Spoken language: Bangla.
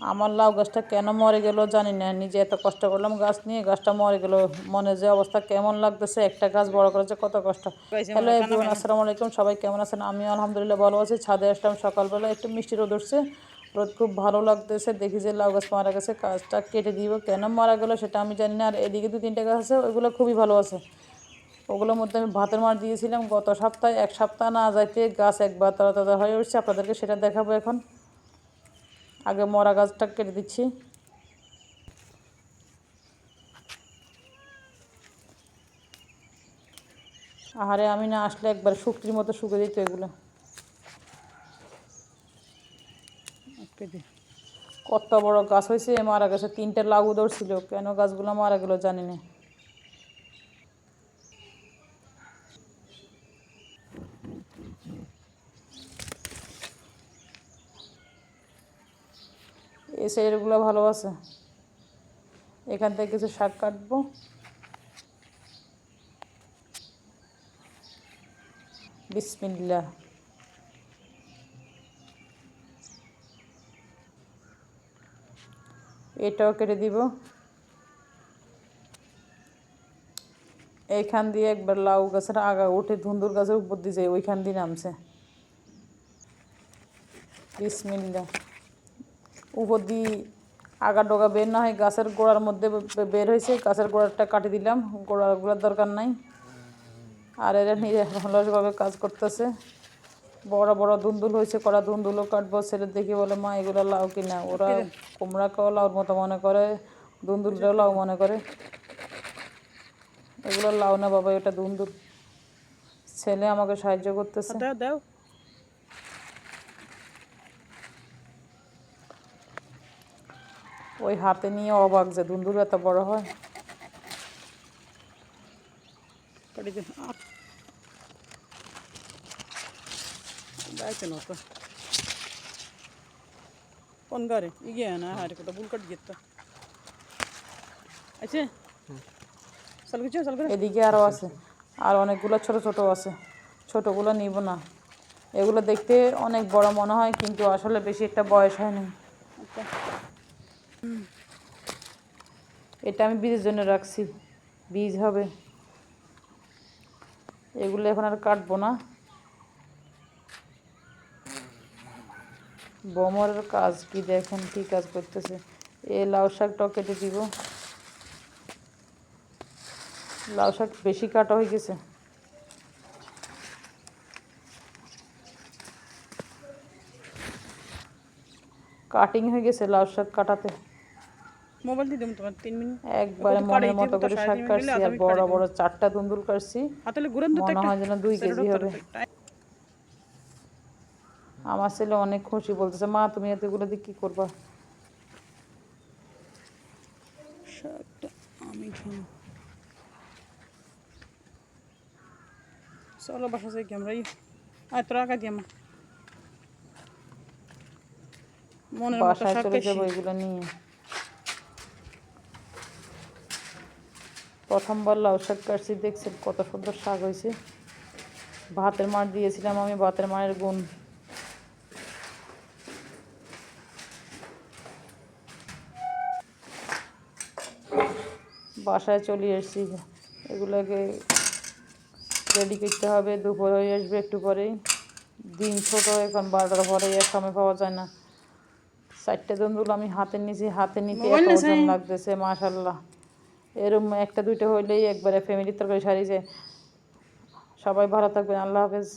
আমার লাউ গাছটা কেন মরে গেল জানি না। নিজে এত কষ্ট করলাম গাছ নিয়ে গাছটা মরে গেল। মনে যে অবস্থা কেমন লাগতেছে একটা গাছ বড় করেছে কত কষ্ট। হ্যালো এভরিওয়ান আসসালামু আলাইকুম সবাই কেমন আছেন? আমি আলহামদুলিল্লাহ ভালো আছি। ছাদে আসলাম সকালবেলা একটু মিষ্টি রোদ উঠছে। রোদ খুব ভালো লাগতেছে দেখি যে লাউ গাছ মারা গেছে গাছটা কেটে দিব কেন মারা গেলো সেটা আমি জানি না। আর এদিকে দু তিনটে গাছ আছে ওইগুলো খুবই ভালো আছে। ওগুলোর মধ্যে আমি ভাতের মার দিয়েছিলাম গত সপ্তাহে এক সপ্তাহ না যাইতে গাছ একবার তারা তারা হয়ে উঠছে আপনাদেরকে সেটা দেখাবো এখন। আগে মরা গাছটা কেটে দিচ্ছি। আহারে আমি না আসলে একবার শুকরির মতো শুকে দিত এগুলো। কত বড় গাছ হয়েছে মারা গেছে। তিনটে লাগু ধরছিল। কেন গাছগুলো মারা গেল জানি না। এই সাইডগুলো ভালো আছে এখান থেকে কিছু শাক কাটবো। বিসমিল্লা। এটাও কেটে দিব। এইখান দিয়ে একবার লাউ গাছের আগা উঠে ধুন্দুর গাছের উপর দিয়ে যায় ওইখান দিয়ে নামছে। বিসমিল্লা। উপর দিয়ে আগা ডোগা বের না হয় গাছের গোড়ার মধ্যে বের হয়েছে গাছের গোড়াটা কাটি দিলাম গোড়াগুলোর দরকার নাই। আর এরা নিজে ভালোভাবে কাজ করতেছে। বড় বড় দুন্দুল হয়েছে কড়া দুন্দুলও কাটবো ছেলে দেখি বলে মা এগুলো লাউ কিনা ওরা কুমড়াকেও লাউর মতো মনে করে দুন্দুলটাও লাউ মনে করে। এগুলো লাউ না বাবা এটা দুন্দুল। ছেলে আমাকে সাহায্য করতেছে। দাও। ওই হাতে নিয়ে অবাক যে দুন্দুল এত বড় হয় ಕಡಿದು ಆಯ್ತು ನೋಡ್ಕ ಒಂದು ಗಾರಿ ಈಗ ಏನ ಹಾರಿಕೊಟ್ಟ ಬುಲ್ ಕಟ್ ಗಿತ್ತ আছে সলগিছ সলগিছ এদিকে আরও আছে আর অনেকগুলো ছোট ছোট আছে ছোটগুলো নিব না এগুলো দেখতে অনেক বড় মনে হয় কিন্তু আসলে বেশি একটা বয়স হয়নি এটা আমি বীজের জন্য রাখছি। বীজ হবে। এগুলো এখন আর কাটবো না। বমরের কাজ কি দেখেন, কি কাজ করতেছে? এ লাউ শাকটাও কেটে দিব। লাউ শাক বেশি কাটা হয়ে গেছে। কাটিং হয়ে গেছে লাউ শাক কাটাতে। মোবাইল দিয়ে দেবো তোমার তিন মিনিট। একবারে মনের মতো করে শাক কাটছি আর বড় বড় চারটা দুন্দুল কাটছি। মনে হয় যেন দুই কেজি হবে। আমার ছেলে অনেক খুশি বলতেছে মা তুমি এতগুলো দিয়ে কি করবা? শাকটা আমি খাব। চলো বাসা যাই কি আমরা আর তোরা আঁকা দিয়ে আমার। মনের মতো শাক এগুলো নিয়ে। প্রথমবার লাউ শাক কাটছি দেখছেন কত সুন্দর শাক হয়েছে। ভাতের মার দিয়েছিলাম আমি ভাতের মায়ের গুণ। বাসায় চলে এসেছি এগুলোকে রেডি করতে হবে দুপুর হয়ে আসবে একটু পরেই। দিন ছোট এখন বারোটার পরে এক সময় পাওয়া যায় না। চারটে দন্দুল আমি হাতে নিয়েছি হাতে নিতে লাগতেছে মাশাল্লাহ। এরম একটা দুইটা হইলেই একবারে ফ্যামিলির তরকারি সারি যায়। সবাই ভালো থাকবেন আল্লাহ হাফেজ।